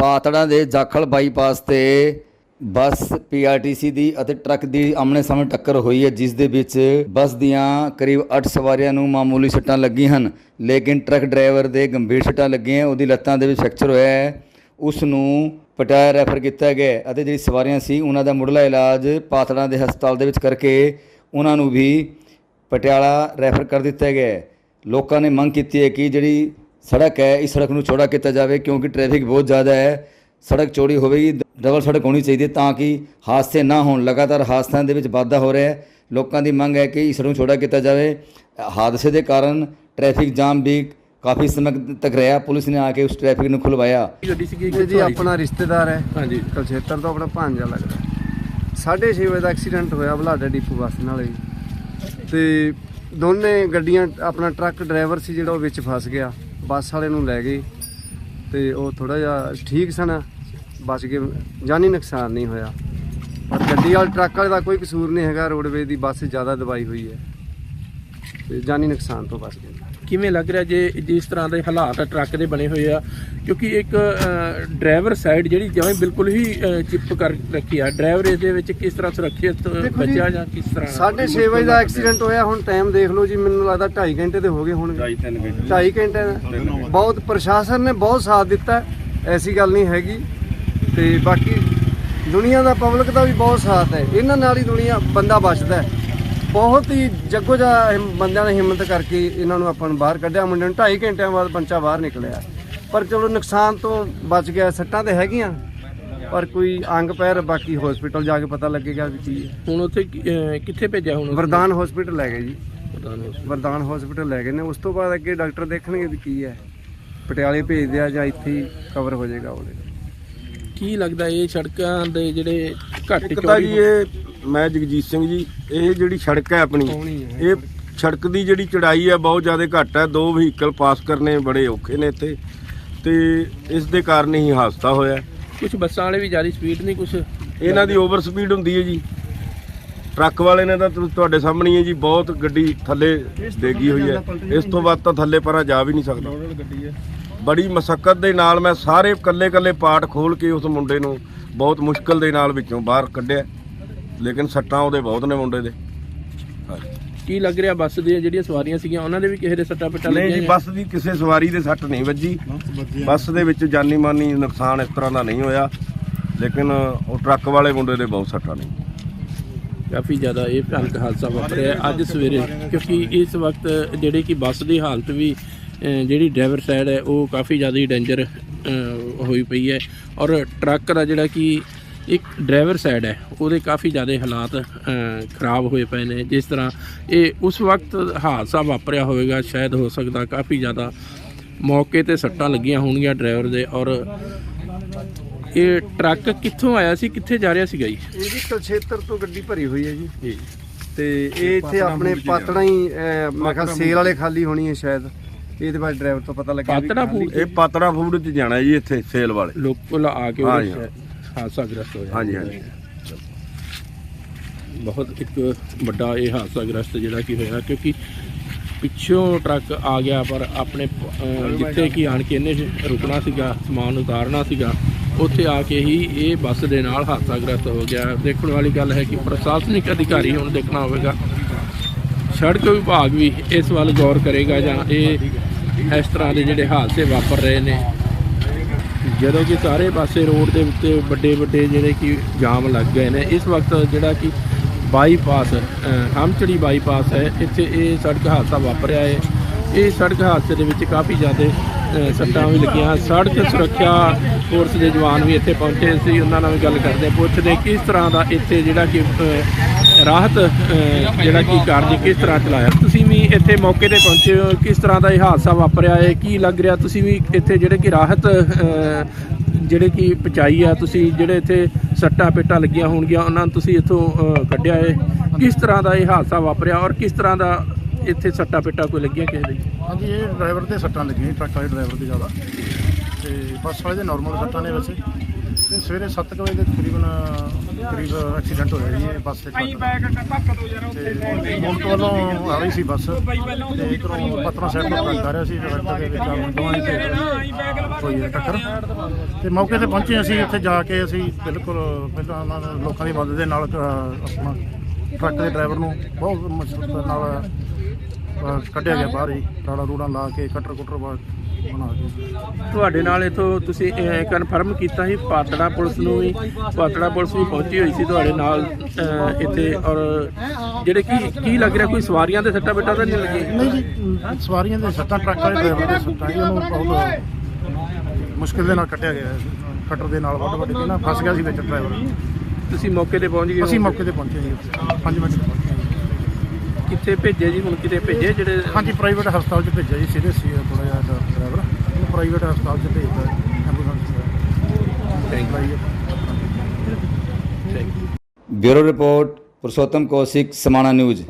ਪਾਤੜਾਂ ਦੇ ਜਾਖਲ ਬਾਈਪਾਸ ਤੇ bus PRTC ਦੀ ਅਤੇ ਟਰੱਕ ਦੀ ਆਮਣੇ ਸਾਹਮਣੇ ਟੱਕਰ ਹੋਈ ਹੈ, ਜਿਸ ਦੇ ਵਿੱਚ ਬੱਸ ਦੀਆਂ ਕਰੀਬ 8 ਸਵਾਰੀਆਂ ਨੂੰ ਮਾਮੂਲੀ ਸੱਟਾਂ ਲੱਗੀਆਂ ਹਨ। ਲੇਕਿਨ ਟਰੱਕ ਡਰਾਈਵਰ ਦੇ ਗੰਭੀਰ ਸੱਟਾਂ ਲੱਗੀਆਂ, ਉਹਦੀ ਲੱਤਾਂ ਦੇ ਵਿੱਚ ਫ੍ਰੈਕਚਰ ਹੋਇਆ ਹੈ। ਉਸ ਨੂੰ ਪਟਿਆਲਾ ਰੈਫਰ ਕੀਤਾ ਗਿਆ ਅਤੇ ਜਿਹੜੀ ਸਵਾਰੀਆਂ ਸੀ, ਉਹਨਾਂ ਦਾ ਮੁੱਢਲਾ ਇਲਾਜ ਪਾਤੜਾਂ ਦੇ ਹਸਪਤਾਲ ਦੇ ਵਿੱਚ ਕਰਕੇ ਉਹਨਾਂ ਨੂੰ ਵੀ ਪਟਿਆਲਾ ਰੈਫਰ ਕਰ ਦਿੱਤਾ ਗਿਆ ਲੋਕਾਂ ਨੇ ਮੰਗ ਕੀਤੀ ਹੈ ਕਿ ਜਿਹੜੀ ਸੜਕ ਹੈ ਇਸ ਸੜਕ ਨੂੰ ਚੌੜਾ ਕੀਤਾ ਜਾਵੇ ਕਿਉਂਕਿ ਟ੍ਰੈਫਿਕ ਬਹੁਤ ਜ਼ਿਆਦਾ ਹੈ। ਸੜਕ ਚੌੜੀ ਹੋਵੇਗੀ ਡਬਲ ਸੜਕ ਹੋਣੀ ਚਾਹੀਦੀ ਹੈ ਤਾਂ ਕਿ ਹਾਦਸੇ ਨਾ ਹੋਣ। ਲਗਾਤਾਰ ਹਾਦਸਿਆਂ ਦੇ ਵਿੱਚ ਵਾਧਾ ਹੋ ਰਿਹਾ ਹੈ। ਲੋਕਾਂ ਦੀ ਮੰਗ ਹੈ ਕਿ ਇਸ ਨੂੰ ਚੌੜਾ ਕੀਤਾ ਜਾਵੇ। ਹਾਦਸੇ ਦੇ ਕਾਰਨ ਟ੍ਰੈਫਿਕ ਜਾਮ ਵੀ ਕਾਫੀ ਸਮੇਂ ਤੱਕ ਰਿਹਾ। ਪੁਲਿਸ ਨੇ ਆ ਕੇ ਉਸ ਟ੍ਰੈਫਿਕ ਨੂੰ ਖੁਲਵਾਇਆ। ਗੱਡੀ ਜੀ ਆਪਣਾ ਰਿਸ਼ਤੇਦਾਰ ਹੈ। ਹਾਂਜੀ। ਕਲਛੇਤਰ ਤੋਂ ਆਪਣਾ ਭਾਂਜਾ ਲੱਗਦਾ। 6:30 ਵਜੇ ਦਾ ਐਕਸੀਡੈਂਟ ਹੋਇਆ ਬਲਾਡਾ ਡਿਪੂ ਬੱਸ ਨਾਲ ਜੀ ਤੇ ਦੋਨੇ ਗੱਡੀਆਂ ਆਪਣਾ ਟਰੱਕ ਡਰਾਈਵਰ ਸੀ ਜਿਹੜਾ ਉਹ ਵਿੱਚ ਫਸ ਗਿਆ। ਬੱਸ ਵਾਲੇ ਨੂੰ ਲੈ ਗਈ ਤੇ ਉਹ ਥੋੜਾ ਜਿਹਾ ਠੀਕ ਸਨ। ਬਚ ਗਏ ਜਾਨੀ ਨੁਕਸਾਨ ਨਹੀਂ ਹੋਇਆ। ਪਰ ਗੱਡੀ ਵਾਲੇ, ਟਰੱਕ ਵਾਲੇ ਦਾ ਕੋਈ ਕਸੂਰ ਨਹੀਂ ਹੈਗਾ। ਰੋਡਵੇ ਦੀ ਬੱਸ ਜ਼ਿਆਦਾ ਦਬਾਈ ਹੋਈ ਹੈ। ਤੇ ਜਾਨੀ ਨੁਕਸਾਨ ਤੋਂ ਬਚ ਗਏ। ਕਿਵੇਂ ਲੱਗ ਰਿਹਾ ਜੇ ਜਿਸ ਤਰ੍ਹਾਂ ਦੇ ਹਾਲਾਤ ਟਰੱਕ ਦੇ ਬਣੇ ਹੋਏ ਆ? ਕਿਉਂਕਿ ਇੱਕ ਡਰਾਈਵਰ ਸਾਈਡ ਜਿਹੜੀ ਜਿਵੇਂ ਬਿਲਕੁਲ ਹੀ ਚਿੱਪ ਕਰ ਰੱਖੀ ਆ। ਡਰਾਈਵਰ ਇਸ ਦੇ ਵਿੱਚ ਕਿਸ ਤਰ੍ਹਾਂ ਸੁਰੱਖਿਅਤ ਬਚਿਆ ਜਾਂ ਕਿਸ ਤਰ੍ਹਾਂ ਸਾਢੇ ਛੇ ਵਜੇ ਦਾ ਐਕਸੀਡੈਂਟ ਹੋਇਆ ਹੁਣ ਟਾਈਮ ਦੇਖ ਲਓ ਜੀ ਮੈਨੂੰ ਲੱਗਦਾ 2.5 ਘੰਟੇ ਤੇ ਹੋ ਗਏ ਹੋਣਗੇ। 2.5 ਘੰਟੇ। ਦਾ। ਬਹੁਤ ਪ੍ਰਸ਼ਾਸਨ ਨੇ ਬਹੁਤ ਸਾਥ ਦਿੱਤਾ ਐਸੀ ਗੱਲ ਨਹੀਂ ਹੈਗੀ। ਤੇ ਬਾਕੀ ਦੁਨੀਆ ਦਾ ਪਬਲਿਕ ਦਾ ਵੀ ਬਹੁਤ ਸਾਥ ਹੈ। ਇਹਨਾਂ ਨਾਲ ਹੀ ਦੁਨੀਆ ਬੰਦਾ ਬਚਦਾ ਹੈ। ਬਹੁਤ ਹੀ ਜੱਗੋ ਜਾ ਬੰਦਿਆਂ ਨੇ ਹਿੰਮਤ ਕਰਕੇ ਇਹਨਾਂ ਨੂੰ ਆਪਾਂ ਨੂੰ ਬਾਹਰ ਕੱਢਿਆ। ਮੁੰਡੇ ਨੂੰ 2.5 ਘੰਟਿਆਂ ਬਾਅਦ ਬੰਚਾ ਬਾਹਰ ਨਿਕਲਿਆ। ਪਰ ਚਲੋ ਨੁਕਸਾਨ ਤੋਂ ਬਚ ਗਿਆ ਸੱਟਾਂ ਤੇ ਹੈਗੀਆਂ। ਪਰ ਕੋਈ ਅੰਗ ਪੈਰ ਬਾਕੀ ਹਸਪੀਟਲ ਜਾ ਕੇ ਪਤਾ ਲੱਗੇਗਾ ਵੀ ਕੀ ਹੈ। ਹੁਣ ਉੱਥੇ ਕਿੱਥੇ ਭੇਜਿਆ ਹੁਣ ਵਰਦਾਨ ਹਸਪੀਟਲ ਲੈ ਗਏ ਜੀ। ਵਰਦਾਨ ਹਸਪੀਟਲ ਲੈ ਗਏ ਨੇ। ਉਸ ਤੋਂ ਬਾਅਦ ਅੱਗੇ ਡਾਕਟਰ ਦੇਖਣਗੇ ਵੀ ਕੀ ਹੈ। ਪਟਿਆਲੇ ਭੇਜਦੇ ਆ ਜਾਂ ਇੱਥੇ ਕਵਰ ਹੋ ਜਾਏਗਾ ਉਹਦੇ। ਕੀ ਲੱਗਦਾ ਇਹ ਸੜਕਾਂ ਦੇ ਜਿਹੜੇ ਘੱਟ ਇੱਕ ਤਾਂ ਜੀ ਇਹ ਮੈਂ ਜਗਜੀਤ ਸਿੰਘ ਜੀ ਇਹ ਜਿਹੜੀ ਸੜਕ ਹੈ ਆਪਣੀ ਇਹ ਸੜਕ। ਦੀ ਜਿਹੜੀ ਚੜਾਈ ਹੈ ਬਹੁਤ ਜ਼ਿਆਦਾ ਘੱਟ ਹੈ। ਦੋ ਵਹੀਕਲ ਪਾਸ ਕਰਨੇ ਬੜੇ ਔਖੇ ਨੇ ਇੱਥੇ ਤੇ ਇਸ ਦੇ ਕਾਰਨ ਹੀ ਹਾਦਸਾ ਹੋਇਆ ਕੁਝ ਬੱਸਾਂ ਵਾਲੇ ਵੀ ਜ਼ਿਆਦਾ ਸਪੀਡ ਨਹੀਂ ਕੁਝ ਇਹਨਾਂ ਦੀ ਓਵਰ ਸਪੀਡ ਹੁੰਦੀ ਹੈ ਜੀ। ਟਰੱਕ ਵਾਲੇ ਨੇ ਤਾਂ ਤੁਹਾਡੇ ਸਾਹਮਣੇ ਹੀ ਜੀ ਬਹੁਤ ਗੱਡੀ ਥੱਲੇ ਡੇਗੀ ਹੋਈ ਹੈ। ਇਸ ਤੋਂ ਬਾਅਦ ਤਾਂ ਥੱਲੇ ਪਰਾਂ ਜਾ ਵੀ ਨਹੀਂ ਸਕਦਾ। ਬੜੀ ਮਸਕਤ ਦੇ ਨਾਲ ਮੈਂ ਸਾਰੇ ਕੱਲੇ ਕੱਲੇ ਪਾਰਟ ਖੋਲ ਕੇ ਉਸ ਮੁੰਡੇ ਨੂੰ ਬਹੁਤ ਮੁਸ਼ਕਲ ਦੇ ਨਾਲ ਵਿੱਚੋਂ ਬਾਹਰ ਕੱਢਿਆ। ਲੇਕਿਨ ਸੱਟਾਂ ਉਹਦੇ ਬਹੁਤ ਨੇ ਮੁੰਡੇ ਦੇ। ਹਾਂਜੀ ਕੀ ਲੱਗ ਰਿਹਾ ਬੱਸ ਦੀਆਂ ਜਿਹੜੀਆਂ ਸਵਾਰੀਆਂ ਸੀਗੀਆਂ ਉਹਨਾਂ ਦੇ ਵੀ ਕਿਸੇ ਦੇ ਸੱਟਾਂ ਪਿੱਟਾਂ ਨਹੀਂ ਜੀ ਬੱਸ ਦੀ ਕਿਸੇ ਸਵਾਰੀ ਦੇ ਸੱਟ ਨਹੀਂ ਵੱਜੀ। ਬੱਸ ਦੇ ਵਿੱਚ ਜਾਨੀ ਮਾਨੀ ਨੁਕਸਾਨ ਇਸ ਤਰ੍ਹਾਂ ਦਾ ਨਹੀਂ ਹੋਇਆ ਲੇਕਿਨ ਉਹ ਟਰੱਕ ਵਾਲੇ ਮੁੰਡੇ ਦੇ ਬਹੁਤ ਸੱਟਾਂ ਨੇ। ਕਾਫੀ ਜ਼ਿਆਦਾ ਇਹ ਭਿਆਨਕ ਹਾਦਸਾ ਵਾਪਰਿਆ ਅੱਜ ਸਵੇਰੇ ਕਿਉਂਕਿ ਇਸ ਵਕਤ ਜਿਹੜੀ ਕਿ ਬੱਸ ਦੀ ਹਾਲਤ ਵੀ ਜਿਹੜੀ ਡਰਾਈਵਰ ਸਾਈਡ ਹੈ ਉਹ ਕਾਫੀ ਜ਼ਿਆਦਾ ਹੀ ਡੇਂਜਰ ਹੋਈ ਪਈ ਹੈ। ਔਰ ਟਰੱਕ ਦਾ ਜਿਹੜਾ ਕਿ ਇੱਕ ਡਰਾਈਵਰ ਸਾਈਡ ਹੈ ਉਹਦੇ ਕਾਫੀ ਜ਼ਿਆਦਾ ਹਾਲਾਤ ਖਰਾਬ ਹੋਏ ਪਏ ਨੇ। ਜਿਸ ਤਰ੍ਹਾਂ ਇਹ ਉਸ ਵਕਤ ਹਾਦਸਾ ਵਾਪਰਿਆ ਹੋਵੇਗਾ ਸ਼ਾਇਦ ਹੋ ਸਕਦਾ ਕਾਫੀ ਜ਼ਿਆਦਾ ਮੌਕੇ ਤੇ ਸੱਟਾਂ ਲੱਗੀਆਂ ਹੋਣਗੀਆਂ ਡਰਾਈਵਰ ਦੇ। ਔਰ ਇਹ ਟਰੱਕ ਕਿੱਥੋਂ ਆਇਆ ਸੀ ਕਿੱਥੇ ਜਾ ਰਿਹਾ ਸੀਗਾ ਜੀ? ਇਹ ਜੀ ਕਲਛੇਤਰ ਤੋਂ ਗੱਡੀ ਭਰੀ ਹੋਈ ਹੈ ਜੀ। ਤੇ ਇਹ ਇੱਥੇ ਆਪਣੇ ਪਾਤੜਾ ਹੀ ਮੈਂ ਕਿਹਾ ਸੇਲ ਵਾਲੇ ਖਾਲੀ ਹੋਣੀ ਹੈ ਸ਼ਾਇਦ। ਇਹਦੇ ਬਾਅਦ ਡਰਾਈਵਰ ਤੋਂ ਪਤਾ ਲੱਗਿਆ ਪਾਤੜਾ ਫੂਡ ਇਹ ਪਾਤੜਾ ਫੂਡ 'ਚ ਜਾਣਾ ਜੀ ਇੱਥੇ ਸੇਲ ਵਾਲੇ। ਲੋਕਲ ਆ ਕੇ ਹਾਂਜੀ, ਹਾਦਸਾ ਗ੍ਰਸਤ ਹੋਇਆ। ਹਾਂਜੀ ਹਾਂਜੀ। ਬਹੁਤ ਇੱਕ ਵੱਡਾ ਇਹ ਹਾਦਸਾ ਗ੍ਰਸਤ ਜਿਹੜਾ ਕਿ ਹੋਇਆ ਕਿਉਂਕਿ ਪਿੱਛੋਂ ਟਰੱਕ ਆ ਗਿਆ ਪਰ ਆਪਣੇ ਅਹ, ਜਿੱਥੇ ਕਿ ਆਣ ਕੇ ਇਹਨੇ ਰੁਕਣਾ ਸੀਗਾ ਸਮਾਨ ਉਤਾਰਨਾ ਸੀਗਾ ਉੱਥੇ ਆ ਕੇ ਹੀ ਇਹ ਬੱਸ ਦੇ ਨਾਲ ਹਾਦਸਾ ਗ੍ਰਸਤ ਹੋ ਗਿਆ। ਦੇਖਣ ਵਾਲੀ ਗੱਲ ਹੈ ਕਿ ਪ੍ਰਸ਼ਾਸਨਿਕ ਅਧਿਕਾਰੀ ਹੁਣ ਦੇਖਣਾ ਹੋਵੇਗਾ ਸੜਕ ਵਿਭਾਗ ਵੀ ਇਸ ਵੱਲ ਗੌਰ ਕਰੇਗਾ ਜਾਂ ਇਹ ਇਸ ਤਰ੍ਹਾਂ ਦੇ ਜਿਹੜੇ ਹਾਦਸੇ ਵਾਪਰ ਰਹੇ ਨੇ। ਜਦੋਂ ਕਿ ਸਾਰੇ ਪਾਸੇ ਰੋਡ ਦੇ ਉੱਤੇ ਵੱਡੇ ਵੱਡੇ ਜਿਹੜੇ ਕਿ ਜਾਮ ਲੱਗ ਗਏ ਨੇ, ਇਸ ਵਕਤ ਜਿਹੜਾ ਕਿ ਬਾਈਪਾਸ ਹਮਚੜੀ ਬਾਈਪਾਸ ਹੈ, ਇੱਥੇ ਇਹ ਸੜਕ ਹਾਦਸਾ ਵਾਪਰਿਆ ਹੈ। ਇਹ ਸੜਕ ਹਾਦਸੇ ਦੇ ਵਿੱਚ ਕਾਫੀ ਜ਼ਿਆਦਾ ਸੱਟਾਂ ਵੀ ਲੱਗੀਆਂ ਸੜਕ ਸੁਰੱਖਿਆ ਫੋਰਸ ਦੇ ਜਵਾਨ ਵੀ ਇੱਥੇ ਪਹੁੰਚੇ ਸੀ। ਉਹਨਾਂ ਨਾਲ ਵੀ ਗੱਲ ਕਰਦੇ ਪੁੱਛਦੇ ਕਿਸ ਤਰ੍ਹਾਂ ਦਾ ਇੱਥੇ ਜਿਹੜਾ ਕਿ ਰਾਹਤ ਜਿਹੜਾ ਕਿ ਕਾਰਜ ਕਿਸ ਤਰ੍ਹਾਂ ਚਲਾਇਆ। ਤੁਸੀਂ ਵੀ ਇੱਥੇ ਮੌਕੇ ਤੇ ਪਹੁੰਚੇ ਹੋ। ਕਿਸ ਤਰ੍ਹਾਂ ਦਾ ਇਹ ਹਾਦਸਾ ਵਾਪਰਿਆ? ਹੈ ਕੀ ਲੱਗ ਰਿਹਾ? ਤੁਸੀਂ ਵੀ ਇੱਥੇ ਜਿਹੜੇ ਕਿ ਰਾਹਤ ਜਿਹੜੇ ਕਿ ਪਚਾਈ ਆ, ਤੁਸੀਂ ਜਿਹੜੇ ਇੱਥੇ ਸੱਟਾਂ ਪੇਟਾਂ ਲੱਗੀਆਂ ਹੋਣਗੀਆਂ, ਉਹਨਾਂ ਨੂੰ ਤੁਸੀਂ ਇੱਥੋਂ ਕੱਢਿਆ ਹੈ ਕਿਸ ਤਰ੍ਹਾਂ ਦਾ ਇਹ ਹਾਦਸਾ ਵਾਪਰਿਆ ਔਰ ਕਿਸ ਤਰ੍ਹਾਂ ਦਾ ਇੱਥੇ ਸੱਟਾ ਪਿੱਟਾ ਕੋਈ ਲੱਗਿਆ ਕਿਸੇ ਦੇ? ਹਾਂਜੀ, ਇਹ ਡਰਾਈਵਰ ਦੇ ਸੱਟਾਂ ਲੱਗੀਆਂ ਟਰੱਕ ਵਾਲੇ ਡਰਾਈਵਰ ਦੇ ਜ਼ਿਆਦਾ। ਤੇ ਬੱਸ ਵਾਲੇ ਦੇ ਨਾਰਮਲ ਸੱਟਾਂ ਨੇ ਵੈਸੇ। ਤੇ ਸਵੇਰੇ 7 ਵਜੇ ਦੇ ਤਕਰੀਬਨ ਕਰੀਬ ਐਕਸੀਡੈਂਟ ਹੋਇਆ ਜੀ, ਇਹ ਬੱਸ ਤੇ ਟਰੱਕ ਤੇ ਮੁਲਕ ਵੱਲੋਂ ਆ ਰਹੀ ਸੀ ਬੱਸ। ਤੇ ਇਧਰੋਂ ਪਤਰਾ ਸਾਈਡ ਤੋਂ ਟਰੱਕ ਆ ਰਿਹਾ ਸੀ ਰਸਤੇ ਦੇ ਵਿੱਚ ਆ ਤੇ ਹੋਈ ਹੈ ਟੱਕਰ। ਤੇ ਮੌਕੇ ਤੇ ਪਹੁੰਚੇ ਅਸੀਂ ਉੱਥੇ ਜਾ ਕੇ ਅਸੀਂ ਬਿਲਕੁਲ ਪਹਿਲਾਂ ਉਹਨਾਂ ਲੋਕਾਂ ਦੀ ਮਦਦ ਦੇ ਨਾਲ ਆਪਣਾ ਟਰੱਕ ਦੇ ਡਰਾਈਵਰ ਨੂੰ ਬਹੁਤ ਮੁਸ਼ਕਲ ਨਾਲ ਕੱਢਿਆ ਗਿਆ ਬਾਹਰ ਜੀ ਰਾੜਾ ਰੂੜਾ ਲਾ ਕੇ ਕਟਰ ਕੁਟਰ ਬਣਾ ਕੇ। ਤੁਹਾਡੇ ਨਾਲ ਇਥੋਂ ਤੁਸੀਂ ਕਨਫਰਮ ਕੀਤਾ ਸੀ ਪਾਤੜਾ ਪੁਲਿਸ ਨੂੰ ਵੀ ਪਾਤੜਾ ਪੁਲਿਸ ਵੀ ਪਹੁੰਚੀ ਹੋਈ ਸੀ ਤੁਹਾਡੇ ਨਾਲ ਅਹ, ਇੱਥੇ ਔਰ ਜਿਹੜੇ ਕੀ ਕੀ ਲੱਗ ਰਿਹਾ ਕੋਈ ਸਵਾਰੀਆਂ ਦੇ ਸੱਟਾ ਬੇਟਾ ਤਾਂ ਨਹੀਂ ਲੱਗੀ ਨਹੀਂ ਜੀ ਸਵਾਰੀਆਂ ਦੇ ਸੱਤਾਂ ਟਰੱਕ ਵਾਲੇ ਡਰਾਈਵਰ ਦੇ ਸੱਤਾਂ ਜੀ ਉਹਨੂੰ ਬਹੁਤ ਮੁਸ਼ਕਿਲ ਦੇ ਨਾਲ ਕੱਟਿਆ ਗਿਆ ਕਟਰ ਦੇ ਨਾਲ ਵੱਡ ਵੱਡ ਨਾ ਫਸ ਗਿਆ ਸੀ ਵਿੱਚ ਡਰਾਈਵਰ। ਤੁਸੀਂ ਮੌਕੇ ਤੇ ਪਹੁੰਚ ਗਏ ਹੋ? ਅਸੀਂ ਮੌਕੇ ਤੇ ਪਹੁੰਚੇ ਜੀ। 5 ਮਿੰਟ 'ਚ। ਕਿੱਥੇ ਭੇਜੇ ਜੀ? ਹੁਣ ਕਿਤੇ ਭੇਜੇ ਜਿਹੜੇ ਹਾਂਜੀ ਪ੍ਰਾਈਵੇਟ ਹਸਪਤਾਲ 'ਚ ਭੇਜਿਆ ਜੀ ਸੀਰੀਅਸ ਸੀ ਥੋੜਾ ਜਿਹਾ ਡਰਾਈਵਰ। ਉਹਨੂੰ ਪ੍ਰਾਈਵੇਟ ਹਸਪਤਾਲ 'ਚ ਭੇਜਦਾ ambulance thank you bureau report Purushottam Kaushik Samana news